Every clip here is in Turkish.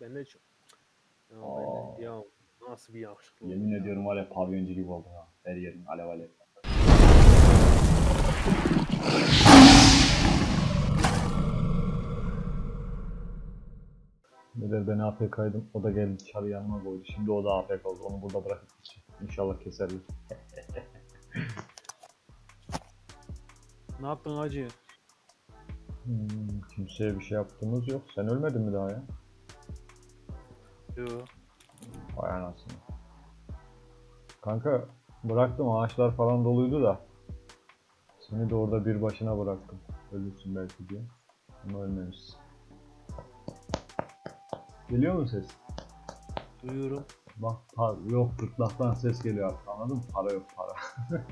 Ben de çok... Ya, Aa. ben de, ya nasıl bir yakışıklı Yemin ya. ediyorum var ya pavyoncu gibi oldum ha. Her yerin alev alev. Neler ben AFK'ydım. O da geldi çarı yanıma koydu. Şimdi o da AFK oldu. Onu burada bırakıp gideceğim. İnşallah keserler. Ne yaptın hacı? Hmm, kimseye bir şey yaptığımız yok. Sen ölmedin mi daha ya? Yo. Vay anasını. Kanka bıraktım ağaçlar falan doluydu da. Seni de orada bir başına bıraktım. Ölürsün belki diye. Ama ölmemişsin. Geliyor mu ses? Duyuyorum. Bak par- yok gırtlaktan ses geliyor artık anladın mı? Para yok para.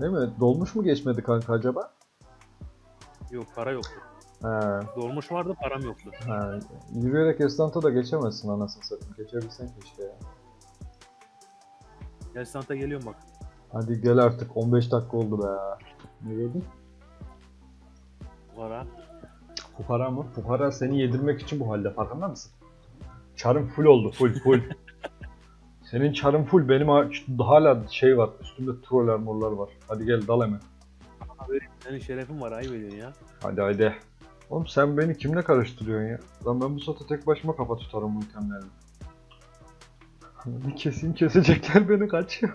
Değil mi? Dolmuş mu geçmedi kanka acaba? Yok para yoktu. He, Dolmuş vardı param yoktu. he. Yürüyerek Estant'a da geçemezsin anasını satayım. Geçebilsen keşke ya. Gel Santa geliyorum bak. Hadi gel artık 15 dakika oldu be. Ne gördün? Para. Fukara mı? Fukara seni yedirmek için bu halde farkında mısın? Çarım full oldu full full. Senin çarın full benim ha- hala şey var üstümde troll armorlar var. Hadi gel dal hemen. Senin şerefin var ayıp ediyorsun ya. Hadi hadi. Oğlum sen beni kimle karıştırıyorsun ya? Lan ben bu sota tek başıma kafa tutarım bu itemlerle. Bir kesin kesecekler beni kaçıyor.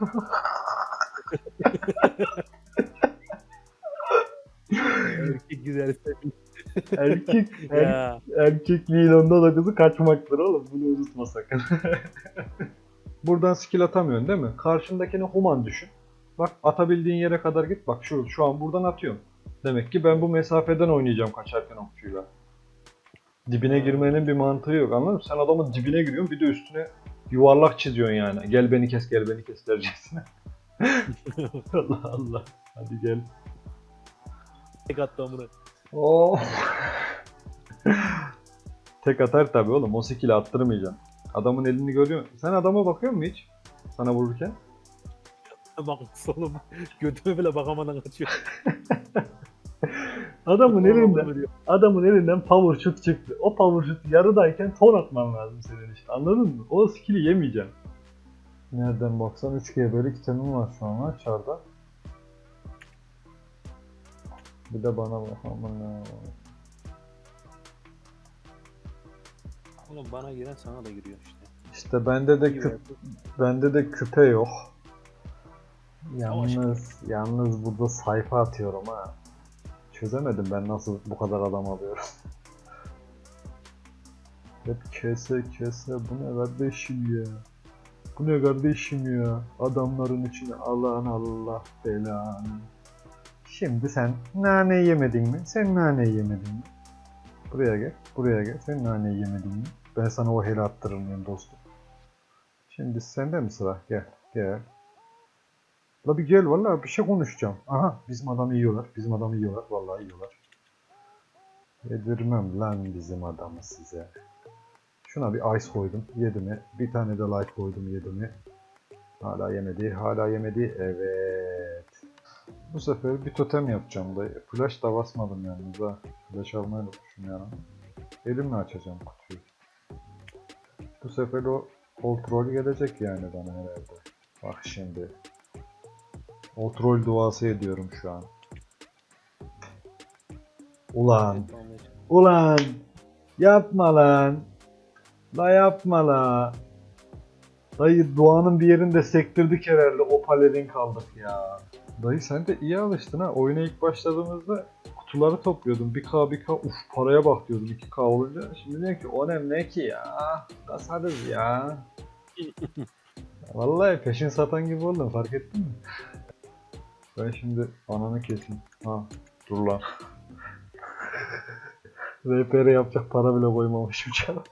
Erkek güzel Erkek, er, erkekliğin onda da kızı kaçmaktır oğlum. Bunu unutma sakın. Buradan skill atamıyorsun değil mi? Karşındakini human düşün. Bak atabildiğin yere kadar git. Bak şu şu an buradan atıyorum. Demek ki ben bu mesafeden oynayacağım kaçarken okçuyla. Dibine girmenin bir mantığı yok anladın mı? Sen adamın dibine giriyorsun bir de üstüne yuvarlak çiziyorsun yani. Gel beni kes gel beni kes derecesine. Allah Allah. Hadi gel. Tek attı amına. Oh. Tek atar tabi oğlum. O skill'i attırmayacağım. Adamın elini görüyor Sen adama bakıyor musun hiç? Sana vururken. Bak solum götüme bile bakamadan kaçıyor. Adamın elinden, adamın elinden power shoot çıktı. O power shoot yarıdayken ton atman lazım senin işte. Anladın mı? O skill'i yemeyeceksin. Nereden baksan 3G böyle kitabım var şu an çarda. Bir de bana bak aman ya. Oğlum bana giren sana da giriyor işte. İşte bende de küp, be. Bende de küpe yok. Yalnız, yalnız burada sayfa atıyorum ha. Çözemedim ben nasıl bu kadar adam alıyorum. Hep kese kese bu ne kardeşim ya. Bu ne kardeşim ya. Adamların içine alan Allah belanı. Şimdi sen nane yemedin mi? Sen nane yemedin mi? Buraya gel, buraya gel. Sen nane yemedin mi? Ben sana o heli attırır mıyım dostum? Şimdi sende mi sıra? Gel, gel. La bir gel vallahi bir şey konuşacağım. Aha bizim adamı yiyorlar. Bizim adamı yiyorlar. Vallahi yiyorlar. Yedirmem lan bizim adamı size. Şuna bir ice koydum. Yedi mi? Bir tane de light koydum. Yedi mi? Hala yemedi. Hala yemedi. Evet. Bu sefer bir totem yapacağım da. Flash da basmadım yalnız ha. Flash almayı ya. Elimle açacağım kutuyu. Bu sefer o kontrol gelecek yani bana herhalde. Bak şimdi. Kontrol duası ediyorum şu an. Ulan. Ulan. Yapma lan. La yapma la. Dayı duanın bir yerinde sektirdik herhalde. O palerin kaldık ya. Dayı sen de iyi alıştın ha. Oyuna ilk başladığımızda kutuları topluyordum. 1K 1K uf paraya bak diyordum 2K olunca. Şimdi diyor ki o ne ne ki ya. Kasarız ya. Vallahi peşin satan gibi oldum fark ettin mi? Ben şimdi ananı keseyim. Ha dur lan. RPR yapacak para bile koymamışım canım.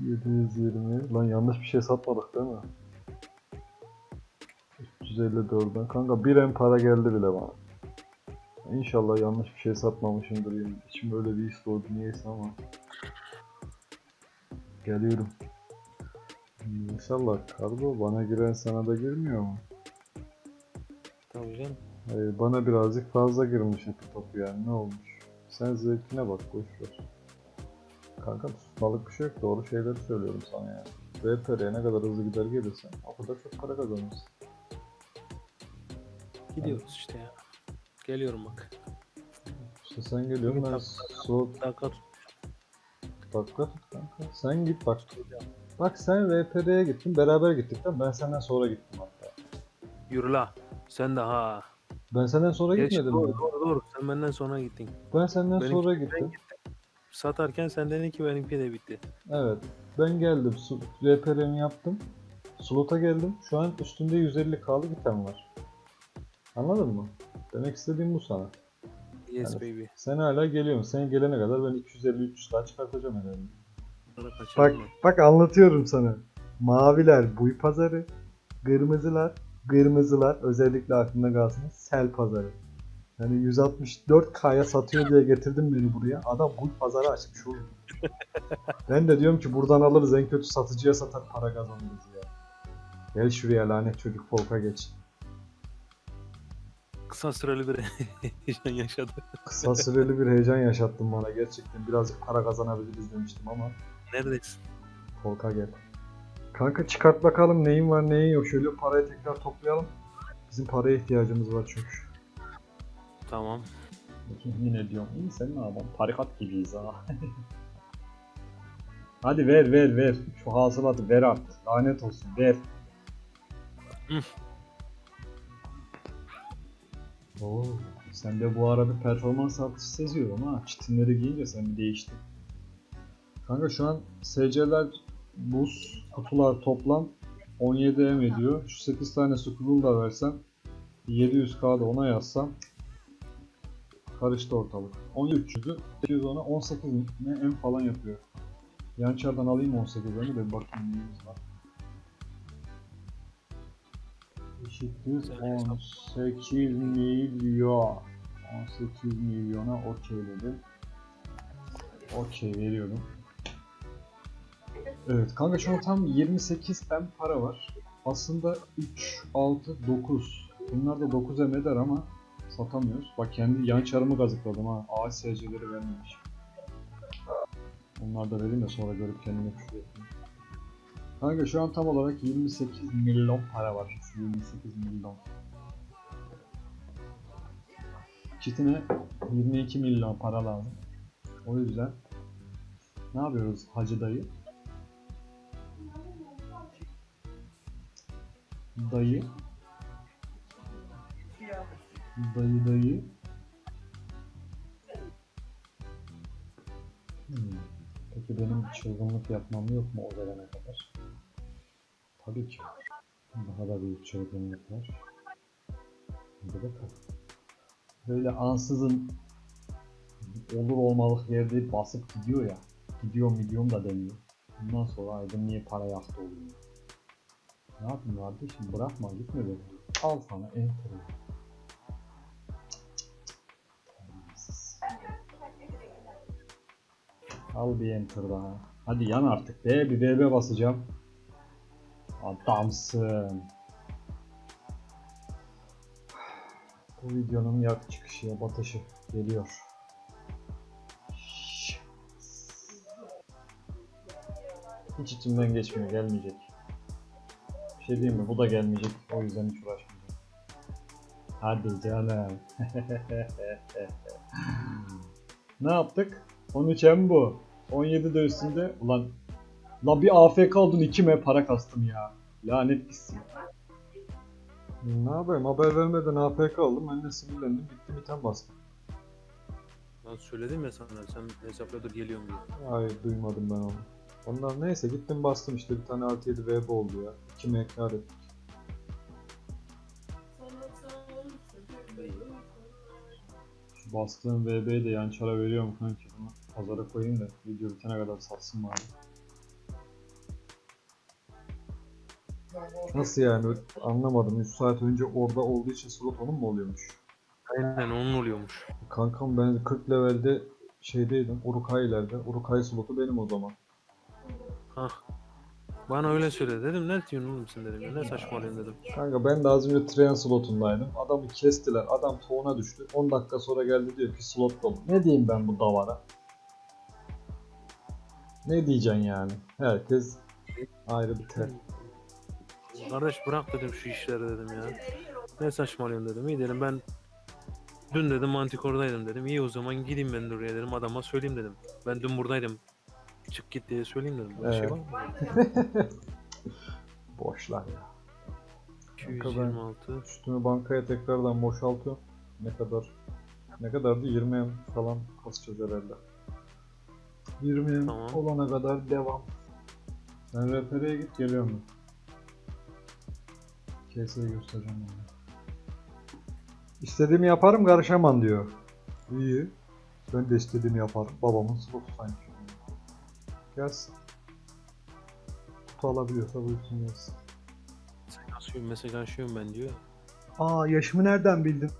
720 lan yanlış bir şey satmadık değil mi? 354'den kanka bir en para geldi bile bana. İnşallah yanlış bir şey satmamışımdır yani. İçim böyle bir his doğdu niyeyse ama. Geliyorum. İnşallah kargo bana giren sana da girmiyor mu? Tabii canım. Hayır, bana birazcık fazla girmiş bu topu yani ne olmuş? Sen zevkine bak boş ver. kanka tutmalık bir şey yok. Doğru şeyleri söylüyorum sana ya. VPR'ye ne kadar hızlı gider gelirsen o kadar çok para kazanırsın. Gidiyoruz işte ya. Geliyorum bak. İşte sen geliyorsun ben soğuk Dakika tut. dakika tut kanka. Sen git bak. Bak sen VPR'ye gittin beraber gittik? Ben senden sonra gittim hatta. Yürü la. Sen de ha. Ben senden sonra Geç, gitmedim doğru, mi? doğru doğru. Sen benden sonra gittin. Ben senden Benim- sonra ben gittim. Satarken sen dedin ki benimki de bitti. Evet. Ben geldim. VPR'mi yaptım. Slota geldim. Şu an üstünde 150k'lık item var. Anladın mı? Demek istediğim bu sana. Yes Evet. baby. Sen hala geliyorsun. Sen gelene kadar ben 250-300k çıkartacağım herhalde. Bak, bak anlatıyorum sana. Maviler buy pazarı, kırmızılar, kırmızılar özellikle aklında kalsın sel pazarı. Yani 164k'ya satıyor diye getirdim beni buraya. Adam buy pazarı açmış oğlum. ben de diyorum ki buradan alırız en kötü satıcıya satar para kazanırız ya. Gel şuraya lanet çocuk polka geç. Kısa süreli bir heyecan yaşadı. Kısa süreli bir heyecan yaşattın bana gerçekten. Birazcık para kazanabiliriz demiştim ama Neredesin? Polka gel. Kanka çıkart bakalım neyin var neyin yok. Şöyle parayı tekrar toplayalım. Bizim paraya ihtiyacımız var çünkü. Tamam. Yine diyorum. İyi sen ne yapalım? Tarikat gibiyiz ha. Hadi ver ver ver. Şu hasılatı ver artık. Lanet olsun ver. Oo, sen de bu ara bir performans artışı seziyorum ha. Çitinleri giyince sen bir değiştin. Kanka şu an SC'ler buz kutular toplam 17 M ediyor. Şu 8 tane scroll da versem 700k da ona yazsam karıştı ortalık. 1300'ü 810'a 18 ne M falan yapıyor. Yançardan alayım 18'lerini de bir bakayım neyimiz var. Eşittir 18 milyon. 18 milyona okeyledim. Okey veriyorum. Evet kanka şu an tam 28 M para var. Aslında 3, 6, 9. Bunlar da 9 M eder ama satamıyoruz. Bak kendi yan çarımı gazıkladım ha. Ağaç SC'leri vermemiş. Onları da vereyim de sonra görüp kendime küfür. Kanka şu an tam olarak 28 milyon para var. 28 milyon. Kitine 22 milyon para lazım. O yüzden ne yapıyoruz Hacı dayı? Dayı Dayı dayı Hmm. Peki benim çılgınlık yapmam yok mu o verene kadar? Tabii ki. Daha da büyük çılgınlıklar. Hadi bakalım. Böyle ansızın olur olmalık yerde basıp gidiyor ya. Gidiyor milyon da demiyor. Bundan sonra aydın niye para yaktı oluyor. Ne yapayım kardeşim bırakma gitme beni. Al sana. Terbiyesiz. Al bir enter daha. Hadi yan artık be bir BB basacağım. Adamsın. Bu videonun yak çıkışı ya batışı geliyor. Hiç içimden geçmiyor gelmeyecek. Bir şey diyeyim mi bu da gelmeyecek o yüzden hiç uğraşmayacağım. Hadi canım. ne yaptık? 13 M bu. 17 de üstünde. Ulan La bir AFK oldun 2 M para kastım ya. Lanet gitsin. Ne yapayım haber vermeden AFK oldum ben de sinirlendim gittim item bastım. Ben söyledim ya sana sen hesapla dur geliyorum diye. Hayır duymadım ben onu. Ondan neyse gittim bastım işte bir tane artı 7 VB oldu ya. 2 M kar ettik. Şu bastığım VB'yi de yan çara veriyorum kanki bunu pazara koyayım da video bitene kadar satsın bari. Nasıl yani anlamadım 3 saat önce orada olduğu için slot onun mu oluyormuş? Aynen onun oluyormuş. Kankam ben 40 levelde şeydeydim Urukay'lerde. Urukay slotu benim o zaman. Hah. Bana öyle söyle dedim ne diyorsun oğlum sen dedim ne saçmalıyorsun dedim. Kanka ben de az önce tren slotundaydım. Adamı kestiler. Adam toğuna düştü. 10 dakika sonra geldi diyor ki slot dolu. Ne diyeyim ben bu davara? Ne diyeceksin yani? Herkes ayrı bir ter. Kardeş bırak dedim şu işleri dedim ya. Ne saçmalıyorsun dedim. İyi dedim ben dün dedim mantikordaydım dedim. İyi o zaman gideyim ben de oraya dedim. Adama söyleyeyim dedim. Ben dün buradaydım. Çık git diye söyleyeyim dedim. Böyle şey Evet. var mı? Boşlar ya. 226. Üstümü bankaya tekrardan boşaltıyorum. Ne kadar ne kadardı? 20 em falan kasacağız herhalde. 20 em Tamam. olana kadar devam. Sen RPR'ye git geliyorum ben. KS'yi göstereceğim ona. İstediğimi yaparım karışamam diyor. İyi. Ben de istediğimi yaparım. Babamın slotu sanki. Gelsin. Kutu alabiliyorsa buyursun gelsin. Mesaj açıyorum, mesaj açıyorum ben diyor. Aa yaşımı nereden bildin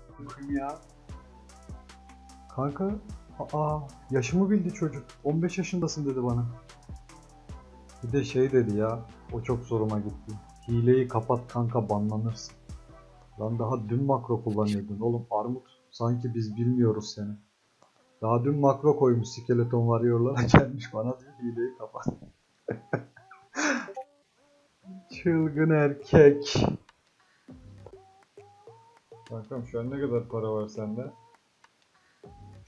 ya? Kanka, aa yaşımı bildi çocuk. 15 yaşındasın dedi bana. Bir de şey dedi ya, o çok zoruma gitti. Hileyi kapat kanka banlanırsın. Lan daha dün makro kullanıyordun oğlum armut. Sanki biz bilmiyoruz seni. Daha dün makro koymuş skeleton varıyorlar gelmiş bana diyor hileyi kapat. Çılgın erkek. Kankam şu an ne kadar para var sende?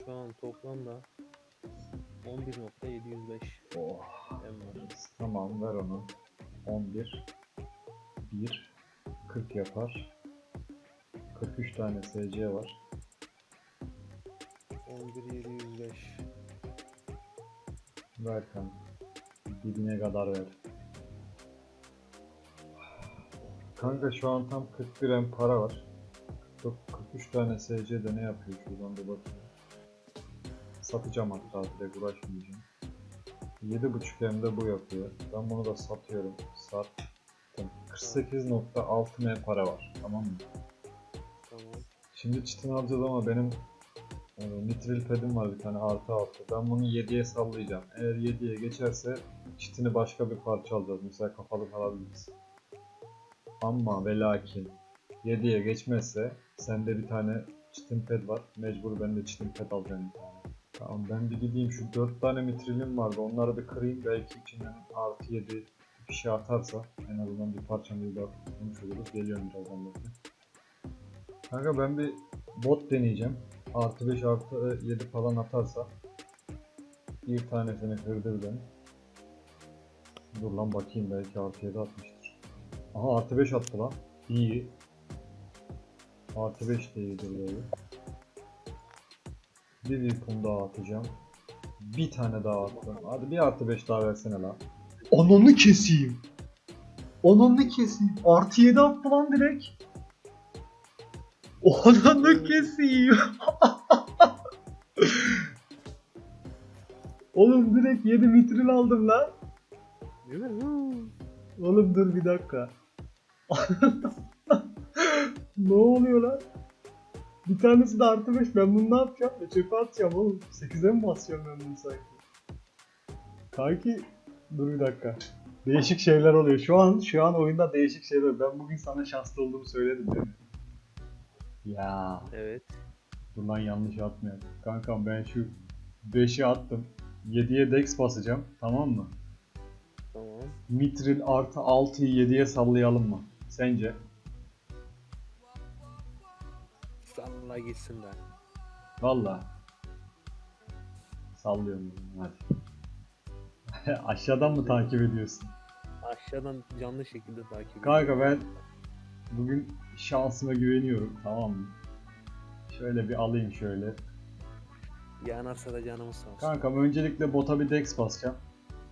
Şu an toplamda 11.705 Oh. Tamam ver onu. 11 1 40 yapar. 43 tane SC var. 11705 Ver kanka. Dibine kadar ver. Kanka şu an tam 41 M para var. Çok 43 tane SC de ne yapıyor şuradan da bakayım. Satacağım hatta direkt uğraşmayacağım. 7.5 M de bu yapıyor. Ben bunu da satıyorum. Sattım. 48.6 M para var. Tamam mı? Tamam. Şimdi çitin alacağız ama benim nitril pedim var bir tane artı altı. Ben bunu 7'ye sallayacağım. Eğer 7'ye geçerse çitini başka bir parça alacağız. Mesela kafalık alabiliriz. Ama ve lakin 7'ye geçmezse sende bir tane çitin ped var. Mecbur ben de çitin ped alacağım bir tane. Tamam ben bir gideyim şu 4 tane mitrilim vardı. Onları bir kırayım. Belki içinden artı 7 bir şey atarsa en azından bir parçamı da tutmuş oluruz. Geliyorum birazdan bekle. Kanka ben bir bot deneyeceğim. Artı 5 artı 7 falan atarsa bir tanesini kırdır beni. Dur lan bakayım belki artı 7 atmıştır. Aha artı 5 attı lan. İyi. Artı 5 de iyidir böyle. Bir weapon daha atacağım. Bir tane daha attım. Hadi bir artı 5 daha versene lan. Onunu keseyim. Onunu keseyim. Artı 7 attı lan direkt. Onunu keseyim. Oğlum direkt 7 mitril aldım lan. Oğlum dur bir dakika. ne oluyor lan? Bir tanesi de artı 5. Ben bunu ne yapacağım? E çöpe atacağım oğlum. 8'e mi basacağım ben bunu sanki? Kanki dur bir dakika. Değişik şeyler oluyor. Şu an şu an oyunda değişik şeyler. Ben bugün sana şanslı olduğumu söyledim değil mi? Ya Evet. dur lan yanlış atmıyorum. Kankam ben şu 5'i attım. 7'ye dex basacağım. Tamam mı? Tamam. Mitril artı 6'yı 7'ye sallayalım mı? Sence? Salla gitsin de. Valla. Sallıyorum hadi. Aşağıdan mı takip ediyorsun? Aşağıdan canlı şekilde takip ediyor. Kanka ben bugün şansıma güveniyorum tamam mı? Şöyle bir alayım şöyle. Yanarsa da canımız sağ olsun. Kankam öncelikle bota bir dex basacağım.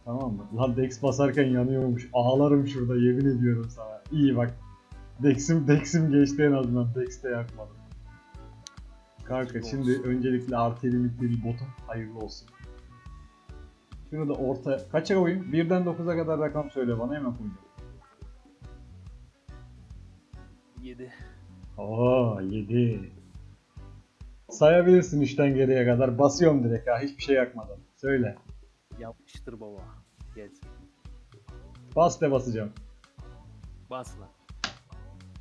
Tamam mı? Lan dex basarken yanıyormuş. Ağlarım şurada yemin ediyorum sana. İyi bak. Dex'im Dex'im geçti en azından. Dex de yakmadım. Kanka Olsun. şimdi öncelikle artı limitli botum hayırlı olsun. Şunu da orta kaça koyayım? 1'den 9'a kadar rakam söyle bana hemen koyacağım. 7. Oo 7. Sayabilirsin 3'ten geriye kadar. Basıyorum direkt ha hiçbir şey yakmadan. Söyle. Yapmıştır baba. Gelsin. Bas de basacağım. Bas lan.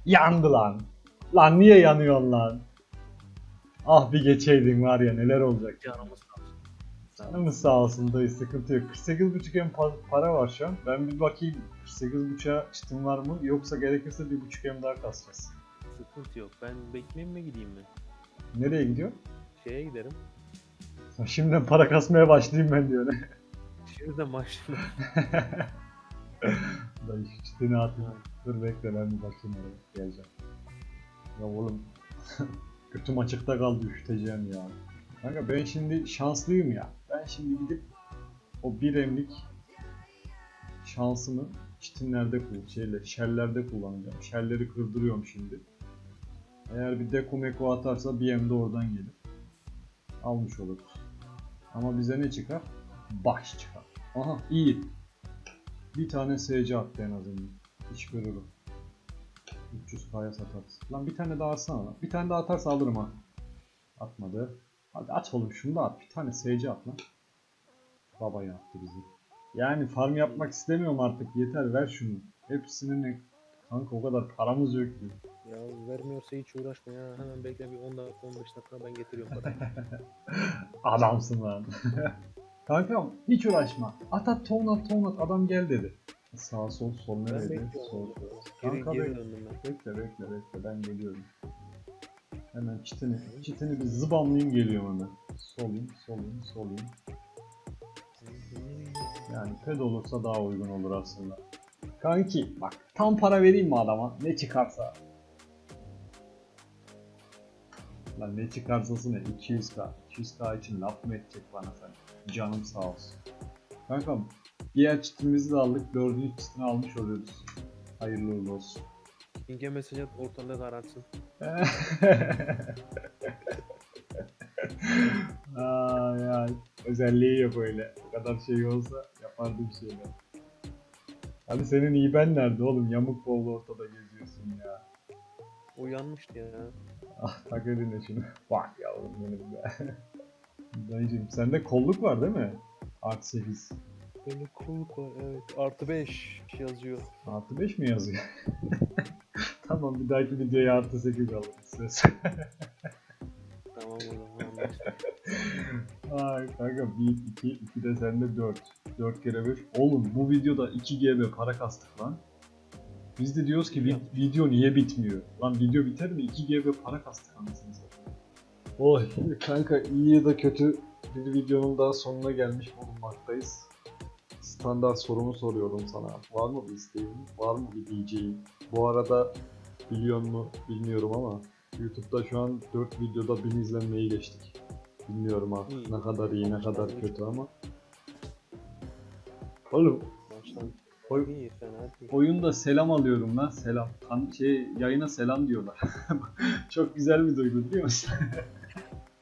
Yandı lan. Lan niye yanıyorsun lan? Ah bir geçeydin var ya neler olacak. Canımız. Canımız sağ olsun dayı sıkıntı yok. 48.5 M pa- para var şu an. Ben bir bakayım 48.5'a çitin var mı? Yoksa gerekirse 1.5 M daha kasacağız. Sıkıntı yok. Ben bekleyeyim mi gideyim mi? Nereye gidiyor? Şeye giderim. Şimdiden para kasmaya başlayayım ben diyor. Şimdiden başlayayım. Dayı şu çitini atayım. Dur bekle ben bir bakayım oraya. Geleceğim. Ya oğlum götüm açıkta kaldı üşüteceğim ya. Kanka ben şimdi şanslıyım ya. Ben şimdi gidip o bir emlik şansımı çitinlerde kullan, şeyle, şellerde kullanacağım. Şelleri kırdırıyorum şimdi. Eğer bir deko meko atarsa bir em de oradan gelir. Almış oluruz. Ama bize ne çıkar? Baş çıkar. Aha iyi. Bir tane SC attı en azından. İş görürüm. 300k'ya satarız. Lan bir tane daha atsana. Bir tane daha atarsa alırım ha. Atmadı. Hadi at oğlum şunu da at. Bir tane SC at lan. Baba yaptı bizi. Yani farm yapmak istemiyorum artık. Yeter ver şunu. Hepsinin ne? Kanka o kadar paramız yok ki. ya vermiyorsa hiç uğraşma ya. Hemen bekle bir 10 dakika 15 dakika ben getiriyorum parayı. Adamsın lan. Kankam hiç uğraşma. At at ton at ton at adam gel dedi. Sağ sol sol nerede? bekliyorum. Sol. Geri, Kanka geri. Bekle bekle bekle ben geliyorum. Hemen çitini, çitini bir zıbamlayayım geliyorum hemen. Solayım, solayım, solayım. Yani ped olursa daha uygun olur aslında. Kanki bak tam para vereyim mi adama ne çıkarsa. Lan ne çıkarsası ne 200k. 200k için laf mı edecek bana sen? Canım sağ olsun. Kankam diğer çitimizi de aldık. Dördüncü çitini almış oluyoruz. Hayırlı uğurlu olsun. King'e mesaj at ortalığı kararsın. ay ay. Özelliği yok öyle. O kadar şey olsa yapardım şeyler. Hadi senin iyi ben nerede oğlum? Yamuk kollu ortada geziyorsun ya. Uyanmıştı ya. Ah tak eline şunu. Bak yavrum benim be. Dayıcım sende kolluk var değil mi? Artı 8. Böyle var evet. Artı 5 yazıyor. Artı 5 mi yazıyor? tamam bir dahaki videoya artı 8 alırız. Söz. Tamam o zaman. Ay kanka 1, 2, 2 de sende 4. 4 kere 5. Oğlum bu videoda 2 GB para kastık lan. Biz de diyoruz ki vi- video niye bitmiyor? Lan video biter mi? 2 GB para kastık anasını satayım. Oy kanka iyi ya da kötü bir videonun daha sonuna gelmiş bulunmaktayız. Standart sorumu soruyorum sana. Var mı bir isteğin? Var mı bir diyeceğin? Bu arada biliyor mu bilmiyorum ama YouTube'da şu an 4 videoda 1000 izlenmeyi geçtik. Bilmiyorum ha İyi. ne kadar iyi ne kadar kötü ama. Oğlum oy, oyunda selam alıyorum lan selam. Kan- şey yayına selam diyorlar. Çok güzel bir duygu biliyor musun?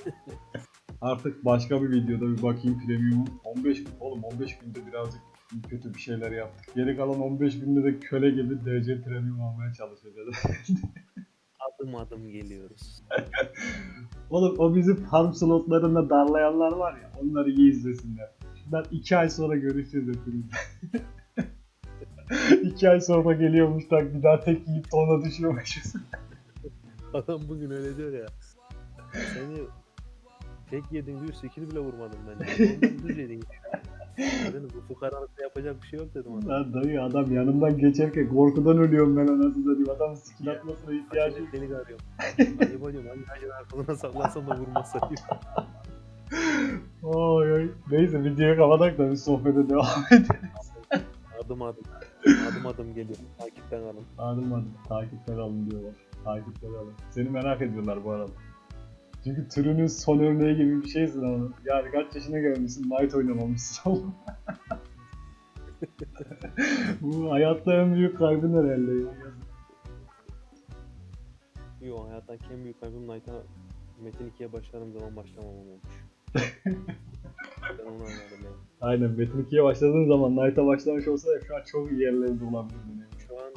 Artık başka bir videoda bir bakayım premium. 15 oğlum 15 günde birazcık kötü bir şeyler yaptık. Geri kalan 15 günde de köle gibi DC premium almaya çalışacağız. Adım adım geliyoruz. Oğlum o bizi farm slotlarında darlayanlar var ya onları iyi izlesinler. Ben 2 ay sonra görüşeceğiz hepimiz. 2 ay sonra geliyormuş tak bir daha tek yiyip ona düşüyormuşuz. Adam bugün öyle diyor ya. Seni tek yedin diyor 8 bile vurmadım ben. Ondan düz yedin. Dedim bu fukaralıkta yapacak bir şey yok dedim ona. Lan dayı adam yanımdan geçerken korkudan ölüyorum ben anasını satayım. Adamın skill atmasına ihtiyacı yok. Seni arıyorum. Ayıp diyorum hangi ağacın arkalığına saklasam da vurmazsa diyor. Oy oy. Neyse videoyu kapatak da bir sohbete devam edelim. Adım adım. Adım adım geliyor. Takipten alın. Adım adım takipten alın diyorlar. Takipten alın. Seni merak ediyorlar bu arada. Çünkü türünün son örneği gibi bir şeysin ama. Yani kaç yaşına gelmişsin, Knight oynamamışsın oğlum. bu hayatta en büyük kaybın herhalde ya. Yo hayattan en büyük kaybım Knight'a Metin 2'ye başladığım zaman başlamam olmuş. ben onu anladım yani. Aynen Metin 2'ye başladığın zaman Knight'a başlamış olsa ya şu an çok iyi yerlerde olabilirdin. yani. Şu an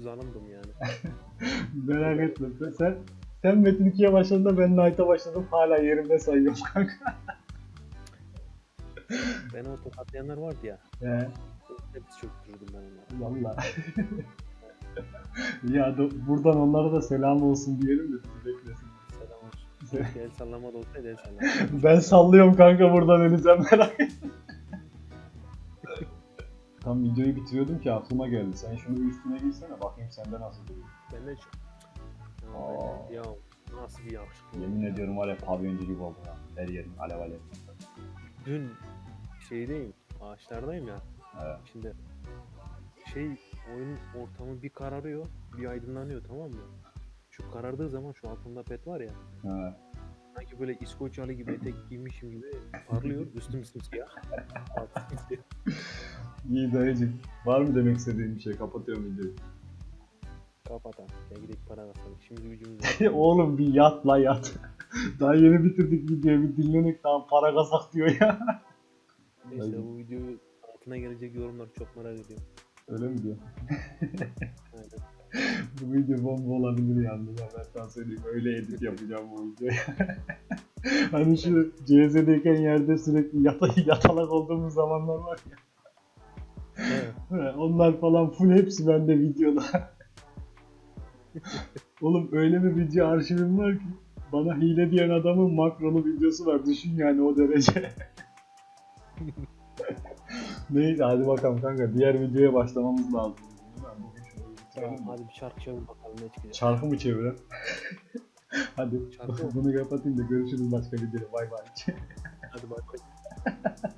zanımdım yani. Merak etme. Sen sen Metin 2'ye başladığında ben Knight'a başladım. Hala yerimde sayıyorum kanka. Beni o tokatlayanlar vardı ya. He. Hepsi çöktürdüm ben onları. Valla. ya da buradan onlara da selam olsun diyelim de bizi beklesin. Selam olsun. Keşke el sallama da olsaydı el sallama. Ben sallıyorum kanka buradan eli sen merak etme. Tam videoyu bitiriyordum ki aklıma geldi. Sen şunu bir üstüne giysene bakayım sende nasıl duruyor. Ben de çok... Ya, nasıl bir yakışıklı. Yemin ediyorum var ya pavyoncu gibi oldu ya. Her yerim alev alev. Dün şeydeyim, ağaçlardayım ya. Evet. Şimdi şey oyun ortamı bir kararıyor, bir aydınlanıyor tamam mı? Şu karardığı zaman şu altında pet var ya. Evet. Sanki böyle İskoçyalı gibi etek giymişim gibi parlıyor. Üstüm simsiyah. İyi dayıcım. Var mı demek istediğin bir şey? Kapatıyorum videoyu. Kapatalım. Gel gidelim para kasalım. Şimdi gücümüz var. Oğlum bir yat la yat. daha yeni bitirdik videoyu bir dinlenek daha para kazak diyor ya. Neyse bu videoyu altına gelecek yorumları çok merak ediyorum. Öyle mi diyor? Aynen. Bu video bomba olabilir yalnız ben sana söyleyeyim. Öyle edit yapacağım bu videoyu. hani şu CZ'deyken yerde sürekli yata, yatalak olduğumuz zamanlar var ya. Evet. Onlar falan full hepsi bende videoda. Oğlum öyle bir video arşivim var ki bana hile diyen adamın makrolu videosu var. Düşün yani o derece. Neyse hadi bakalım kanka. Diğer videoya başlamamız lazım. Tamam, hadi bir şarkı çevir bakalım ne çıkacak. Çarkı mı çevirelim? hadi Çarkı. bunu kapatayım da görüşürüz başka videoda. Bay bay. Hadi bak bak.